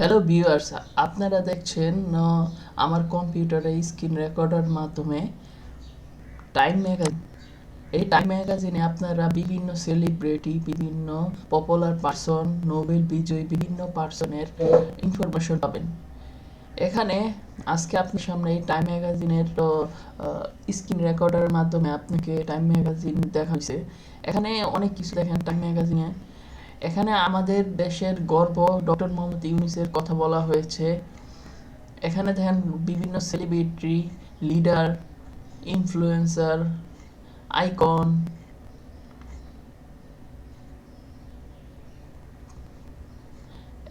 Hello viewers আপনারা দেখছেন আমার কম্পিউটারে স্ক্রিন রেকর্ডার মাধ্যমে টাইম ম্যাগাজিন এই টাইম ম্যাগাজিনে আপনারা বিভিন্ন সেলিব্রিটি বিভিন্ন পপুলার পার্সন নোবেল বিজয়ী বিভিন্ন পার্সনের ইনফরমেশন পাবেন। এখানে আজকে আপনার সামনে এই টাইম ম্যাগাজিনের স্ক্রিন রেকর্ডারের মাধ্যমে আপনাকে টাইম ম্যাগাজিন দেখা হয়েছে এখানে অনেক কিছু দেখেন টাইম ম্যাগাজিনে এখানে আমাদের দেশের গর্ব ডক্টর মোহাম্মদ ইউনুসের কথা বলা হয়েছে। এখানে দেখেন বিভিন্ন সেলিব্রিটি লিডার ইনফ্লুয়েন্সার আইকন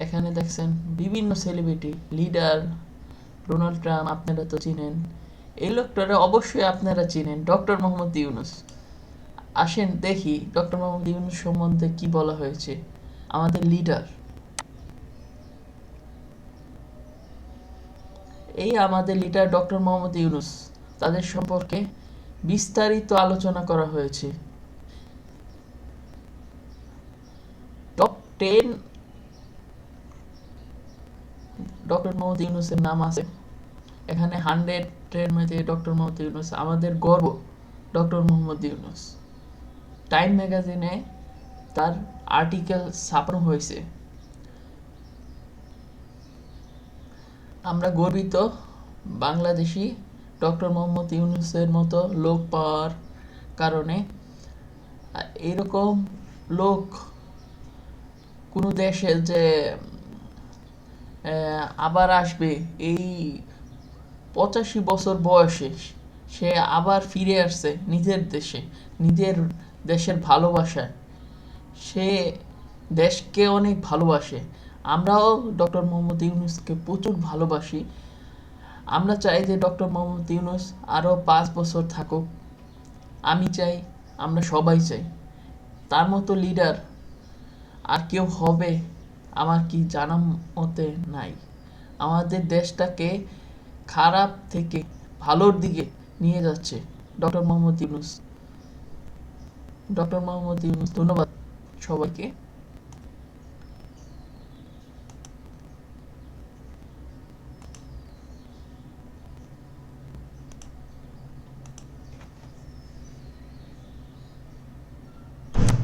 এখানে দেখছেন বিভিন্ন সেলিব্রিটি লিডার ডোনাল্ড ট্রাম্প, আপনারা তো চিনেন। এই লোকটারা অবশ্যই আপনারা চিনেন, ডক্টর মোহাম্মদ ইউনুস। আসেন, দেখি ডক্টর মোহাম্মদ ইউনুস সম্বন্ধে কি বলা হয়েছে। আমাদের লিডার। এই আমাদের লিডার ডক্টর মোহাম্মদ ইউনুস। তাদের সম্পর্কে বিস্তারিত আলোচনা করা হয়েছে। টপ টেন ডক্টর মোহাম্মদ ইউনুসের নাম আছে। এখানে হান্ড্রেড এর মধ্যে ডক্টর মোহাম্মদ ইউনুস। আমাদের গর্ব ডক্টর মোহাম্মদ ইউনুস। টাইম ম্যাগাজিনে তার আর্টিকেল ছাপানো হয়েছে। আমরা গর্বিত বাংলাদেশি ডক্টর মোহাম্মদ ইউনুসের মতো লোক পাওয়ার কারণে, এরকম লোক কোনো দেশে যে আবার আসবে এই পঁচাশি বছর বয়সে, সে আবার ফিরে আসছে নিজের দেশে, নিজের দেশের ভালোবাসায়। সে দেশকে অনেক ভালোবাসে। আমরাও ডক্টর মোহাম্মদ ইউনুসকে প্রচুর ভালোবাসি। আমরা চাই যে ডক্টর মোহাম্মদ ইউনুস আরও পাঁচ বছর থাকুক। আমি চাই, আমরা সবাই চাই। তার মতো লিডার আর কেউ হবে আমার কি জানা মতে নাই। আমাদের দেশটাকে খারাপ থেকে ভালোর দিকে নিয়ে যাচ্ছে ডক্টর মোহাম্মদ ইউনুস। ডক্টর মোহাম্মদ ইউনুস ধন্যবাদ সবাইকে।